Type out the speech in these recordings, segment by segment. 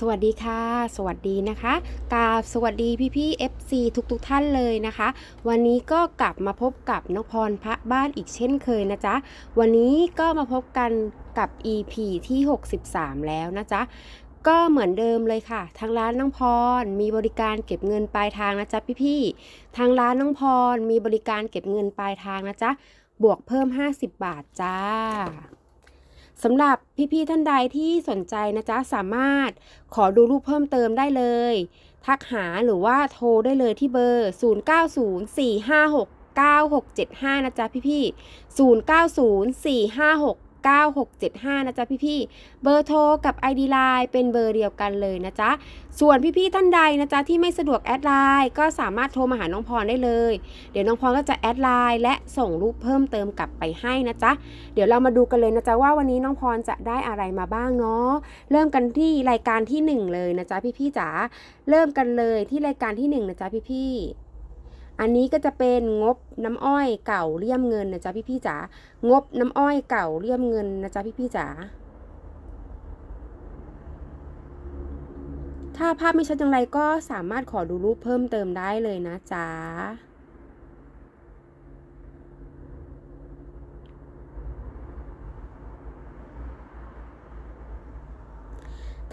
สวัสดีค่ะ สวัสดีนะคะกาบสวัสดีพี่พี่ FC ทุกๆทท่านเลยนะคะ วันนี้ก็กลับมาพบกับน้องพรพระบ้านอีกเช่นเคยนะจ๊ะ วันนี้ก็มาพบกันกับ EP ที่ 63 แล้วนะจ๊ะก็เหมือนเดิมเลยค่ะ ทางร้านน้องพรมีบริการเก็บเงินปลายทางนะจ๊ะพี่พี่ๆทางร้านน้องพรมีบริการเก็บเงินปลายทางนะจ๊ะบวกเพิ่ม 50 บาทจ้า สำหรับพี่ๆท่านใดที่สนใจนะจ๊ะสามารถขอดูรูปเพิ่มเติมได้เลย ทักหาหรือว่าโทรได้เลยที่เบอร์ 0904569675 นะจ๊ะพี่ๆ090456 9675 นะจ๊ะพี่ๆ เบอร์โทรกับ ID Line เป็นเบอร์เดียวกันเลยนะจ๊ะ ส่วนพี่ๆ ท่านใดนะจ๊ะที่ไม่สะดวกแอดไลน์ก็สามารถโทรมาหาน้องพรได้เลย เดี๋ยวน้องพรก็จะแอดไลน์และส่งรูปเพิ่มเติมกลับไปให้นะจ๊ะ เดี๋ยวเรามาดูกันเลยนะจ๊ะว่าวันนี้น้องพรจะได้อะไรมาบ้างเนาะ เริ่มกันที่รายการที่หนึ่งเลยนะจ๊ะพี่ๆจ๋า เริ่มกันเลยที่รายการที่หนึ่งนะจ๊ะพี่ๆ อันนี้ก็จะเป็นงบน้ำอ้อยเก่าเลี่ยมเงินนะจ๊ะพี่ๆจ๋างบน้ำอ้อยเก่าเลี่ยมเงินนะจ๊ะพี่ๆจ๋าถ้าภาพไม่ชัดอย่างไรก็สามารถขอดูรูปเพิ่มเติมได้เลยนะจ๊ะ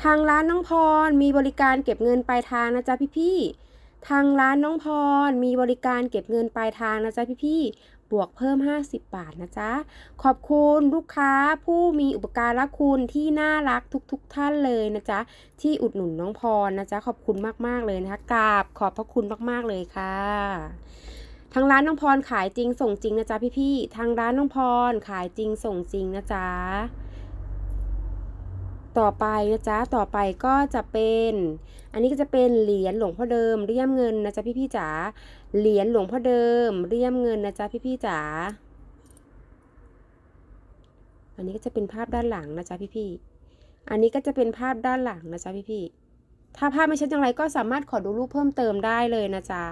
ทางร้านน้องพรมีบริการเก็บเงินปลายทางนะจ๊ะพี่ๆ ทางร้านน้องพรมีบริการเก็บเงินปลายทางนะจ๊ะพี่ๆ บวกเพิ่ม 50 บาทนะจ๊ะ ขอบคุณลูกค้าผู้มีอุปการะคุณที่น่ารักทุกๆทท่านเลยนะจ๊ะ ที่อุดหนุนน้องพรนะจ๊ะ ขอบคุณมากๆเลยนะคะกราบขอบพระคุณมากๆเลยค่ะทางร้านน้องพรขายจริงส่งจริงนะจ๊ะพี่ๆทางร้านน้องพรขายจริงส่งจริงนะจ๊ะ ต่อไปนะจ๊ะต่อไปก็จะเป็น อันนี้ก็จะเป็นเหรียญหลวงพ่อเดิมเลี่ยมเงินนะจ๊ะพี่ๆจ๋าเหรียญหลวงพ่อเดิมเลี่ยมเงินนะจ๊ะพี่ๆจ๋าอันนี้ก็จะเป็นภาพด้านหลังนะจ๊ะพี่ๆอันนี้ก็จะเป็นภาพด้านหลังนะจ๊ะพี่ๆถ้าภาพไม่ชัดอย่างไรก็สามารถขอดูรูปเพิ่มเติมได้เลยนะจ๊ะ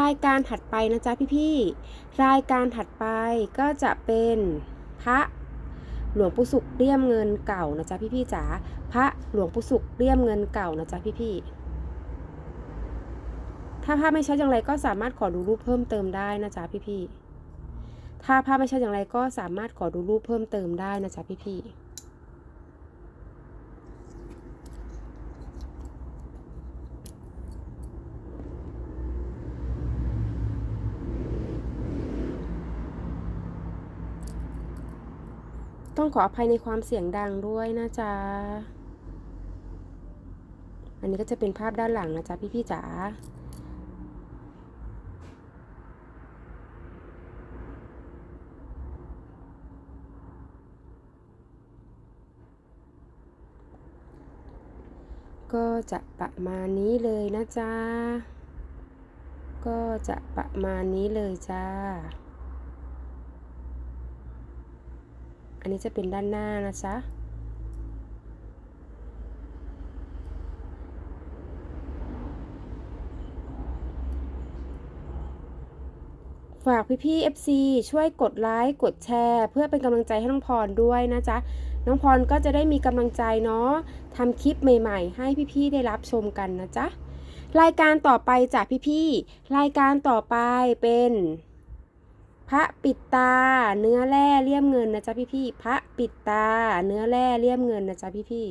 รายการถัดไปนะจ๊ะพี่ๆ รายการถัดไปก็จะเป็นพระหลวงปู่สุขเลี่ยมเงินเก่านะจ๊ะพี่ๆจ๋า พระหลวงปู่สุขเลี่ยมเงินเก่านะจ๊ะพี่ๆ ถ้าภาพไม่ชัดอย่างไรก็สามารถขอดูรูปเพิ่มเติมได้นะจ๊ะพี่ๆ ถ้าภาพไม่ชัดอย่างไรก็สามารถขอดูรูปเพิ่มเติมได้นะจ๊ะพี่ๆ ต้องขออภัยในความเสียงดังด้วยนะจ๊ะ อันนี้ก็จะเป็นภาพด้านหลังนะจ๊ะพี่ๆจ๋า ก็จะประมาณนี้เลยนะจ๊ะ ก็จะประมาณนี้เลยจ้า อันนี้จะเป็นด้านหน้านะจ๊ะฝากพี่ๆ FC ช่วยกดไลค์กดแชร์ เพื่อเป็นกำลังใจให้น้องพรด้วยนะจ๊ะ น้องพรก็จะได้มีกำลังใจเนาะทำคลิปใหม่ๆ ให้พี่ๆ ได้รับชมกันนะจ๊ะ รายการต่อไปจากพี่ๆ รายการต่อไปเป็น พระปิดตา เนื้อแร่เลี่ยมเงินนะจ๊ะพี่พี่พระปิดตา เนื้อแร่เลี่ยมเงินนะจ๊ะพี่พี่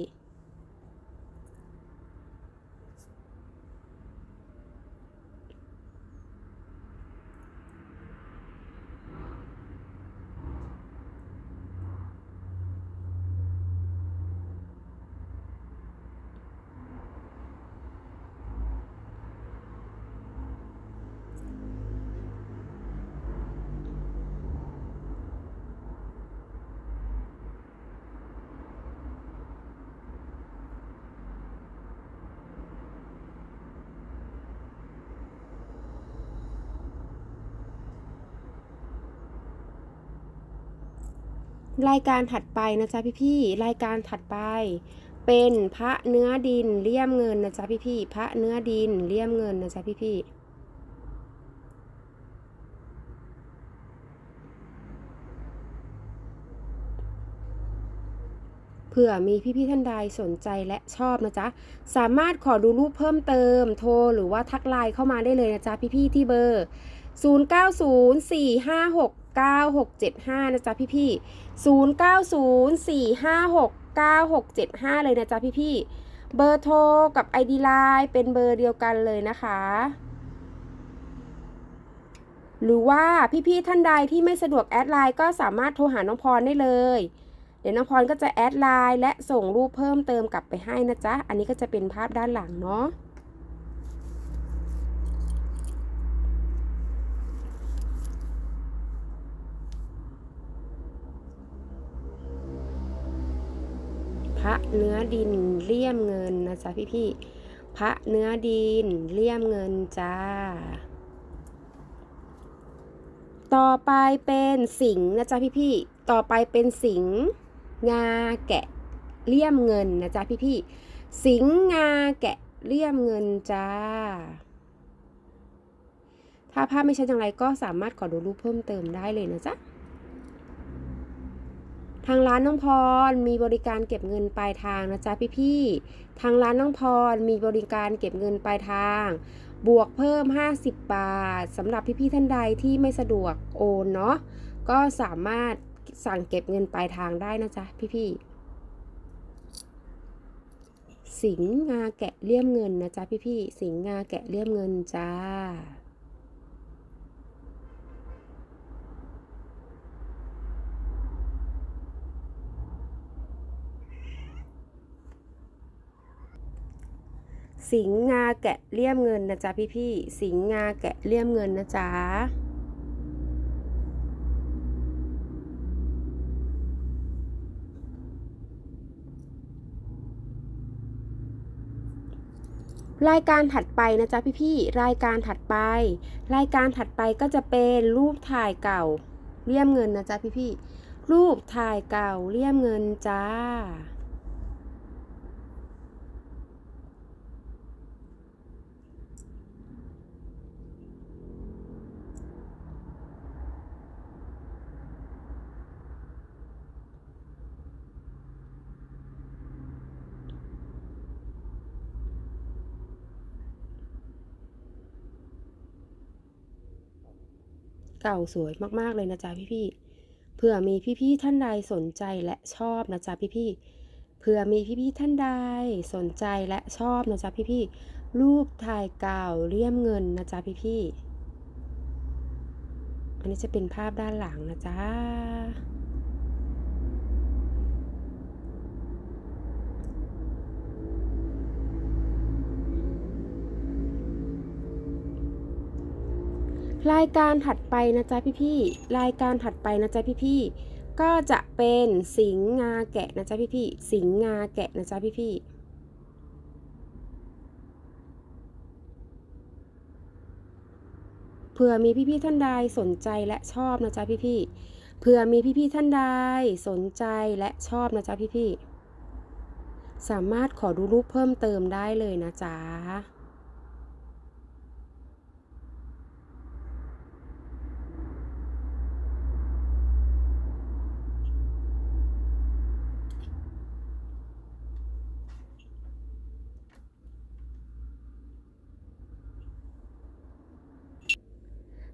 รายการถัดไปนะจ๊ะพี่ๆรายการถัดไป เป็นพระเนื้อดินเลี่ยมเงินนะจ๊ะพี่ๆพระเนื้อดินเลี่ยมเงินนะจ๊ะพี่ๆเผื่อมีพี่ๆท่านใดสนใจและชอบนะจ๊ะ สามารถขอดูรูปเพิ่มเติม โทรหรือว่าทักไลน์เข้ามาได้เลยนะจ๊ะพี่ๆที่เบอร์ 9675 นะจ๊ะพี่ๆ0904569675 เลยนะจ๊ะพี่ๆเบอร์โทรกับ ID Line เป็นเบอร์เดียวกันเลยนะคะ หรือว่าพี่ๆท่านใดที่ไม่สะดวกแอดไลน์ก็สามารถโทรหาน้องพรได้เลย เดี๋ยวน้องพรก็จะแอดไลน์และส่งรูปเพิ่มเติมกลับไปให้นะจ๊ะ อันนี้ก็จะเป็นภาพด้านหลังเนาะ ระเนื้อดินเลี่ยมเงินนะจ๊ะพี่ๆพระเนื้อดินเลี่ยมเงินจ้า ต่อไปเป็นสิงนะจ๊ะพี่ๆต่อไปเป็นสิงงาแกะเลี่ยมเงินนะจ๊ะพี่ๆสิงงาแกะเลี่ยมเงินจ้า ถ้าภาพไม่ชัดอย่างไรก็สามารถขอดูรูปเพิ่มเติมได้เลยนะจ๊ะ ทางร้านน้องพรมีบริการเก็บเงินปลายทางนะจ๊ะพี่ๆ ทางร้านน้องพรมีบริการเก็บเงินปลายทาง บวกเพิ่ม 50 บาทสำหรับพี่ๆท่านใดที่ไม่สะดวกโอนเนาะก็สามารถสั่งเก็บเงินปลายทางได้นะจ๊ะพี่ๆสิงห์งาแกะเลี่ยมเงินนะจ๊ะพี่ๆสิงห์งาแกะเลี่ยมเงินจ้า สิงห์งาแกะเลี่ยมเงินนะจ๊ะพี่ๆสิงห์งาแกะเลี่ยมเงินนะจ๊ะรายการถัดไปนะจ๊ะพี่ๆ รายการถัดไป รายการถัดไปก็จะเป็นรูปถ่ายเก่าเลี่ยมเงินนะจ๊ะพี่ๆ รูปถ่ายเก่าเลี่ยมเงินจ้า เก่าสวยมากๆเลยนะจ๊ะพี่ๆเผื่อมีพี่ๆท่านใดสนใจและชอบนะจ๊ะพี่ๆเผื่อมีพี่ๆท่านใดสนใจและชอบนะจ๊ะพี่ๆรูปถ่ายเก่าเลี่ยมเงินนะจ๊ะพี่ๆอันนี้จะเป็นภาพด้านหลังนะจ๊ะ รายการถัดไปนะจ๊ะพี่ๆรายการถัดไปนะจ๊ะพี่ๆก็จะเป็นสิงห์งาแกะนะจ๊ะพี่ๆสิงห์งาแกะนะจ๊ะพี่ๆเผื่อมีพี่ๆท่านใดสนใจและชอบนะจ๊ะพี่ๆเผื่อมีพี่ๆท่านใดสนใจและชอบนะจ๊ะพี่ๆสามารถขอดูรูปเพิ่มเติมได้เลยนะจ๊ะ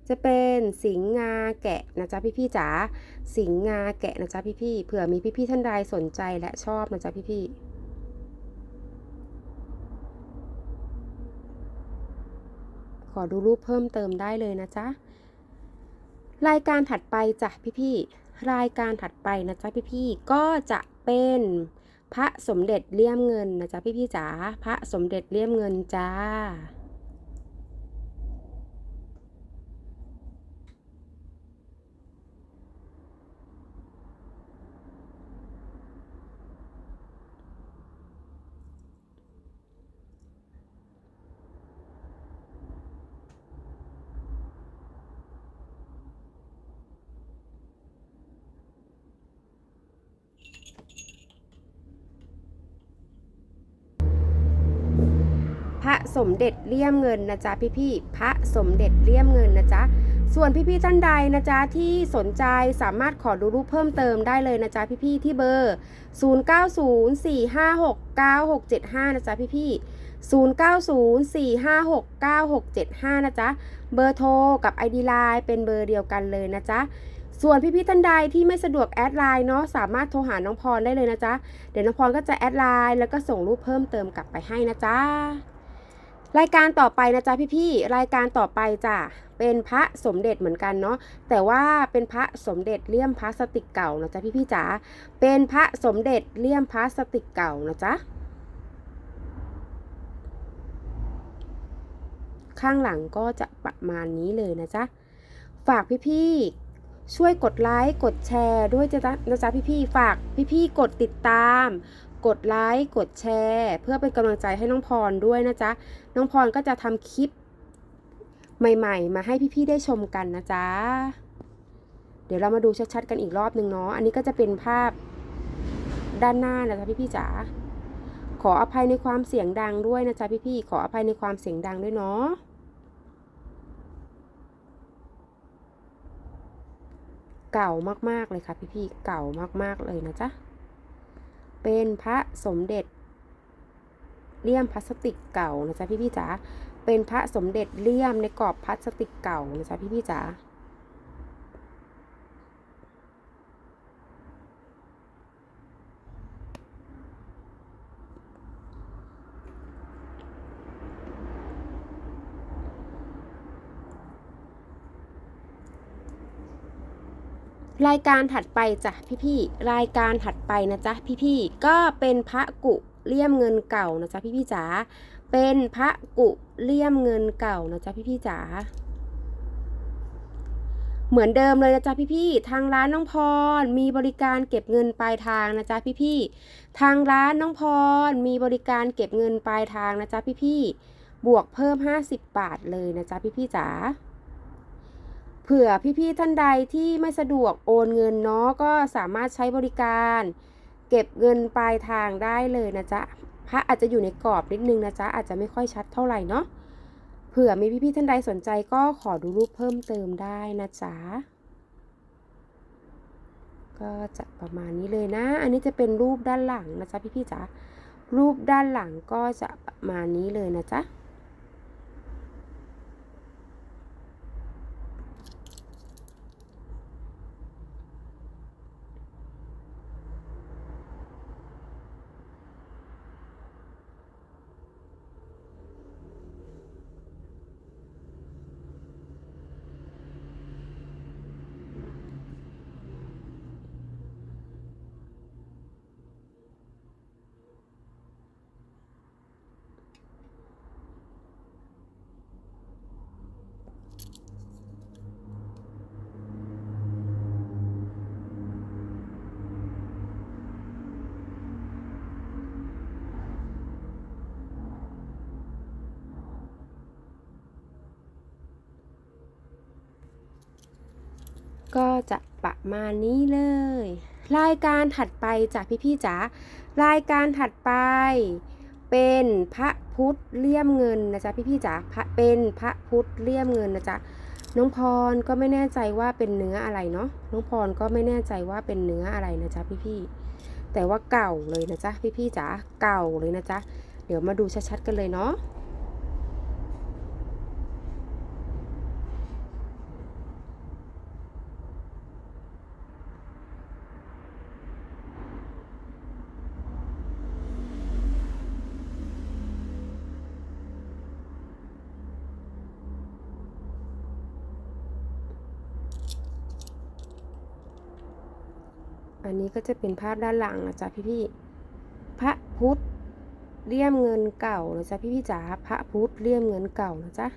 จะเป็นสิงห์งาแกะนะจ๊ะพี่ๆจ๋าสิงห์งาแกะนะจ๊ะพี่ๆเผื่อมีพี่ๆท่านใดสนใจและชอบนะจ๊ะพี่ๆขอดูรูปเพิ่มเติมได้เลยนะจ๊ะ รายการถัดไปจ้ะพี่ๆ รายการถัดไปนะจ๊ะพี่ๆ ก็จะเป็นพระสมเด็จเลี่ยมเงินนะจ๊ะพี่ๆจ๋า พระสมเด็จเลี่ยมเงินจ้า พระสมเด็จเลี่ยมเงินนะจ๊ะพี่ๆพระสมเด็จเลี่ยมเงินนะจ๊ะส่วนพี่ๆท่านใดนะจ๊ะที่สนใจสามารถขอดูรูปเพิ่มเติมได้เลยนะจ๊ะพี่ๆที่เบอร์ 0904569675 นะจ๊ะพี่ๆ0904569675 นะจ๊ะ เบอร์โทรกับ ID Line เป็นเบอร์เดียวกันเลยนะจ๊ะ ส่วนพี่ๆท่านใดที่ไม่สะดวกแอดไลน์เนาะสามารถโทรหาน้องพรได้เลยนะจ๊ะ เดี๋ยวน้องพรก็จะแอดไลน์แล้วก็ส่งรูปเพิ่มเติมกลับไปให้นะจ๊ะ รายการต่อไปนะจ๊ะพี่ๆรายการต่อไปจ้ะเป็นพระสมเด็จเหมือนกันเนาะแต่ว่าเป็นพระสมเด็จเลี่ยมพลาสติกเก่านะจ๊ะพี่ๆจ๋าเป็นพระสมเด็จเลี่ยมพลาสติกเก่านะจ๊ะข้างหลังก็จะประมาณนี้เลยนะจ๊ะฝากพี่ๆช่วยกดไลค์กดแชร์ด้วยจ้ะนะจ๊ะพี่ๆฝากพี่ๆกดติดตาม กดไลค์กดแชร์ เพื่อเป็นกำลังใจให้น้องพรด้วยนะจ๊ะ น้องพรก็จะทำคลิปใหม่ ๆ มาให้พี่ๆได้ชมกันนะจ๊ะ เดี๋ยวเรามาดูชัดๆกันอีกรอบหนึ่งเนาะ อันนี้ก็จะเป็นภาพด้านหน้านะจ๊ะพี่ๆจ๋า ขออภัยในความเสียงดังด้วยนะจ๊ะพี่ๆ ขออภัยในความเสียงดังด้วยเนาะเก่ามากๆเลยค่ะพี่ๆ เก่ามากๆเลยนะจ๊ะ เป็นพระสมเด็จเลี่ยมพลาสติกเก่านะจ๊ะพี่ๆจ๋าเป็นพระสมเด็จเลี่ยมในกรอบพลาสติกเก่านะจ๊ะพี่ๆจ๋า รายการถัดไปจ้ะพี่ๆ รายการถัดไปนะจ๊ะพี่ๆ ก็เป็นพระกุเลี่ยมเงินเก่านะจ๊ะพี่ๆจ๋า เป็นพระกุเลี่ยมเงินเก่านะจ๊ะพี่ๆจ๋า เหมือนเดิมเลยนะจ๊ะพี่ๆ ทางร้านน้องพรมีบริการเก็บเงินปลายทางนะจ๊ะพี่ๆ ทางร้านน้องพรมีบริการเก็บเงินปลายทางนะจ๊ะพี่ๆ บวกเพิ่ม 50 บาทเลยนะจ๊ะพี่ๆจ๋า เผื่อพี่ๆท่านใดที่ไม่สะดวกโอนเงินเนาะก็สามารถใช้บริการ เก็บเงินปลายทางได้เลยนะจ๊ะพระอาจจะอยู่ในกรอบนิดนึงนะจ๊ะอาจจะไม่ค่อยชัดเท่าไหร่เนาะเผื่อมีพี่ๆท่านใดสนใจก็ขอดูรูปเพิ่มเติมได้นะจ๊ะก็จะประมาณนี้เลยนะ อันนี้จะเป็นรูปด้านหลังนะจ๊ะพี่ๆจ๋ารูปด้านหลังก็จะประมาณนี้เลยนะจ๊ะ ก็จะประมาณนี้เลย รายการถัดไปจากพี่ๆจ๋ารายการถัดไป เป็นพระพุทธเลี่ยมเงินนะจ๊ะพี่ๆจ๋าพระเป็นพระพุทธเลี่ยมเงินนะจ๊ะน้องพรก็ไม่แน่ใจว่าเป็นเนื้ออะไรเนาะน้องพรก็ไม่แน่ใจว่าเป็นเนื้ออะไรนะจ๊ะพี่ๆแต่ว่าเก่าเลยนะจ๊ะพี่ๆจ๋าเก่าเลยนะจ๊ะเดี๋ยวมาดูชัดๆกันเลยเนาะ อันนี้ก็จะเป็นภาพด้านหลังนะจ๊ะพี่ๆพระพุทธเลี่ยมเงินเก่านะจ๊ะพี่ๆจ๋าพระพุทธเลี่ยมเงินเก่านะจ๊ะ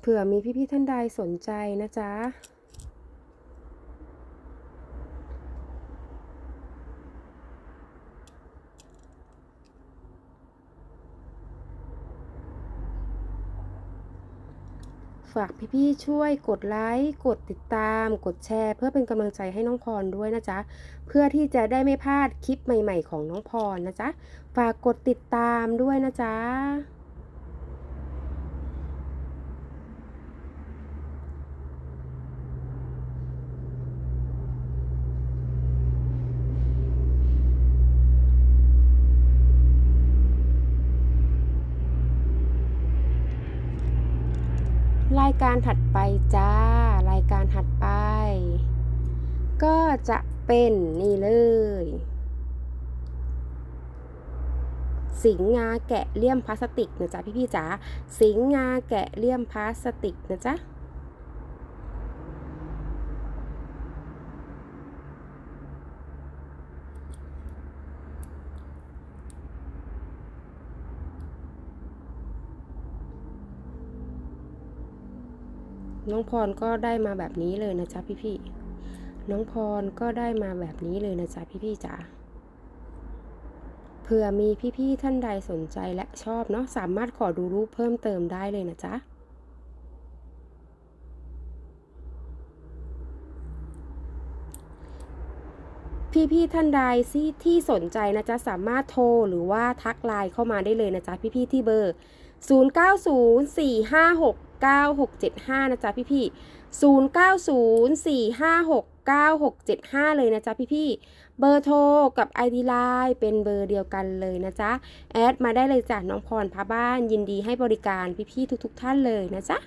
เผื่อมีพี่ๆท่านใดสนใจนะจ๊ะ ฝากพี่ๆช่วยกดไลค์ กดติดตาม กดแชร์ เพื่อเป็นกำลังใจให้น้องพรด้วยนะจ๊ะ เพื่อที่จะได้ไม่พลาดคลิปใหม่ ๆ ของน้องพรนะจ๊ะ ฝากกดติดตามด้วยนะจ๊ะายการถัดไปจ้า รายการถัดไป ก็จะเป็นนี่เลย สิงงาแกะเลี่ยมพลาสติกนะจ๊ะพี่ๆจ๋าสิงงาแกะเลี่ยมพลาสติกนะจ๊ะ น้องพรก็ได้มาแบบนี้เลยนะจ๊ะพี่ๆน้องพรก็ได้มาแบบนี้เลยนะจ๊ะพี่ๆจ๋าเผื่อมีพี่ๆท่านใดสนใจและชอบเนาะสามารถขอดูรูปเพิ่มเติมได้เลยนะจ๊ะพี่ๆท่านใดที่ที่สนใจนะจ๊ะสามารถโทรหรือว่าทักไลน์เข้ามาได้เลยนะจ๊ะพี่ๆที่เบอร์ 9675 นะจ๊ะพี่พี่0904569675 เลยนะจ๊ะพี่พี่เบอร์โทรกับ ID Line เป็นเบอร์เดียวกันเลยนะจ๊ะ แอดมาได้เลยจ้ะน้องพรพาบ้านยินดีให้บริการพี่พี่ทุก ๆ ท่านเลยนะจ๊ะ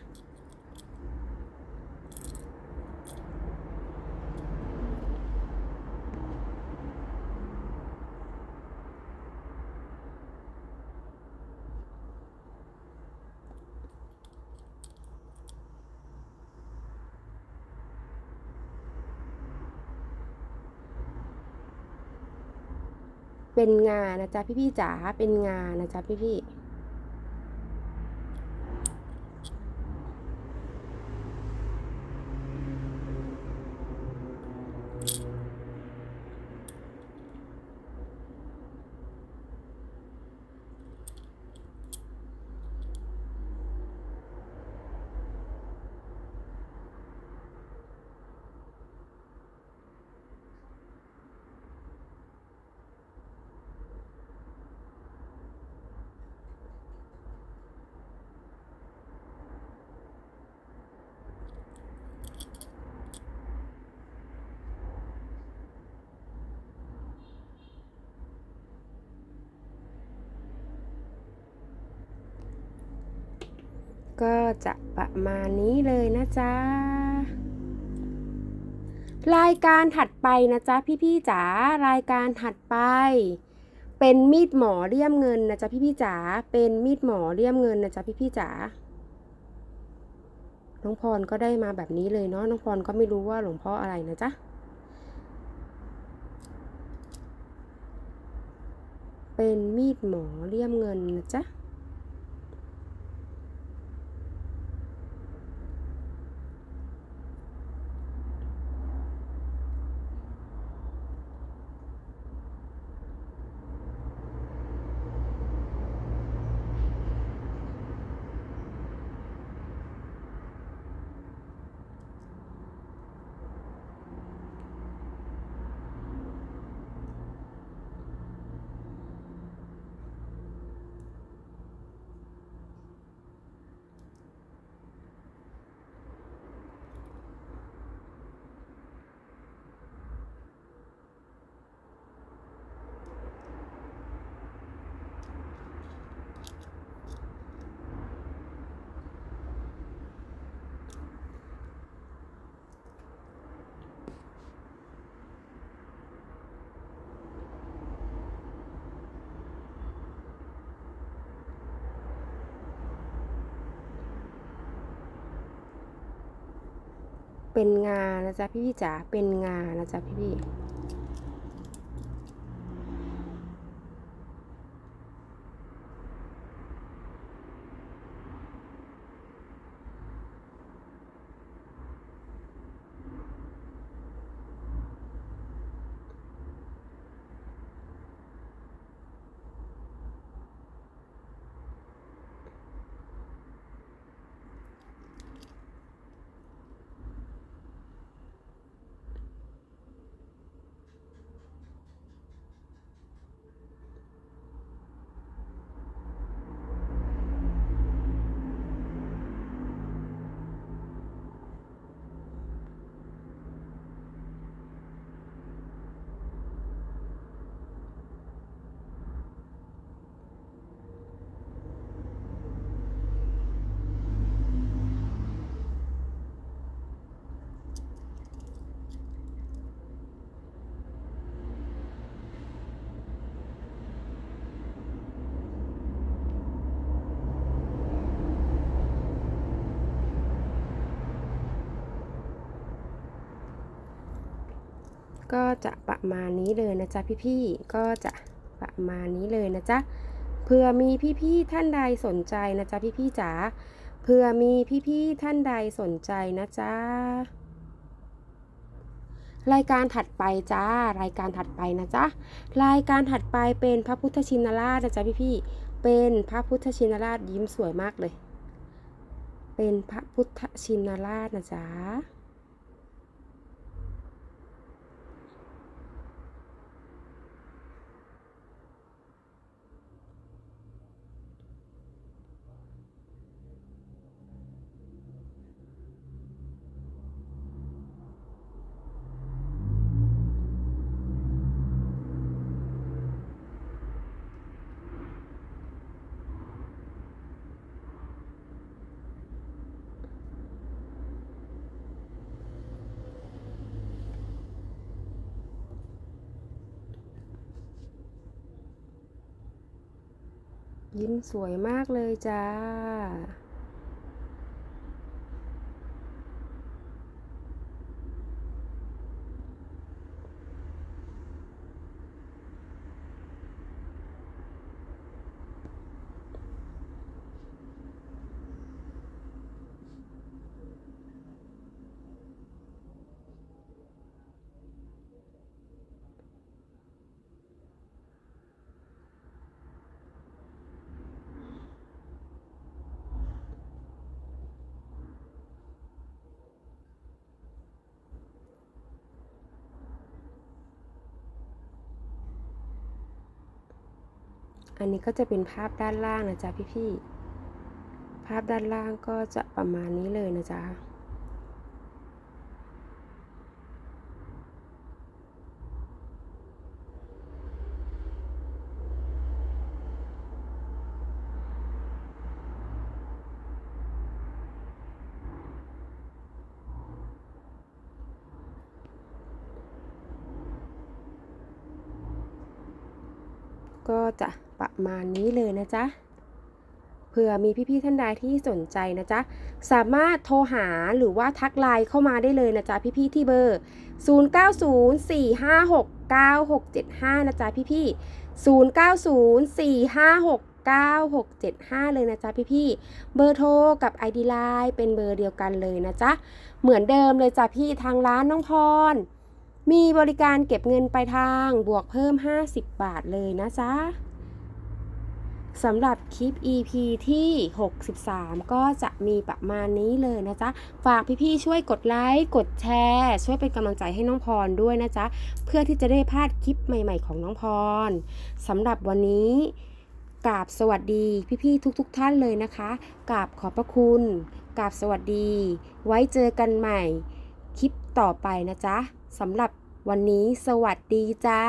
เป็นงานนะจ๊ะพี่ๆจ๋าเป็นงานนะจ๊ะพี่ๆ ก็จะประมาณนี้เลยนะจ๊ะ รายการถัดไปนะจ๊ะพี่ๆจ๋ารายการถัดไป เป็นมีดหมอเลี่ยมเงินนะจ๊ะพี่ๆจ๋าเป็นมีดหมอเลี่ยมเงินนะจ๊ะพี่ๆจ๋าน้องพรก็ได้มาแบบนี้เลยเนาะน้องพรก็ไม่รู้ว่าหลวงพ่ออะไรนะจ๊ะเป็นมีดหมอเลี่ยมเงินนะจ๊ะ เป็นงานะจ๊ะพี่พี่จ๋าเป็นงานะจ๊ะพี่พี่ ก็จะประมาณนี้เลยนะจ๊ะพี่ๆก็จะประมาณนี้เลยนะจ๊ะเผื่อมีพี่ๆท่านใดสนใจนะจ๊ะพี่ๆจ๋าเผื่อมีพี่ๆท่านใดสนใจนะจ๊ะรายการถัดไปจ้า รายการถัดไปนะจ๊ะ รายการถัดไปเป็นพระพุทธชินราชนะจ๊ะพี่ๆเป็นพระพุทธชินราชยิ้มสวยมากเลย เป็นพระพุทธชินราชนะจ๊ะ ยิ้มสวยมากเลยจ้า อันนี้ก็จะเป็นภาพด้านล่างนะจ๊ะพี่ๆ ภาพด้านล่างก็จะประมาณนี้เลยนะจ๊ะ ก็จะ ประมาณนี้เลยนะจ๊ะเผื่อมีพี่ๆท่านใดที่สนใจนะจ๊ะ สามารถโทรหาหรือว่าทักไลน์เข้ามาได้เลยนะจ๊ะพี่ๆที่เบอร์ 0904569675 นะจ๊ะพี่ๆ0904569675 เลยนะจ๊ะพี่ๆเบอร์โทรกับ ID Line เป็นเบอร์เดียวกันเลยนะจ๊ะ เหมือนเดิมเลยจ้ะพี่ทางร้านน้องพร มีบริการเก็บเงินปลายทางบวกเพิ่ม 50 บาทเลยนะจ๊ะ สำหรับคลิป EP ที่ 63 ก็จะมีประมาณนี้เลยนะจ๊ะ ฝากพี่ๆช่วยกดไลค์ กดแชร์ ช่วยเป็นกำลังใจให้น้องพรด้วยนะจ๊ะ เพื่อที่จะได้พลาดคลิปใหม่ ๆ ของน้องพรสำหรับวันนี้กราบสวัสดีพี่ๆทุก ๆทท่านเลยนะคะกราบขอบพระคุณกราบสวัสดี ไว้เจอกันใหม่คลิปต่อไปนะจ๊ะสำหรับวันนี้สวัสดีจ้า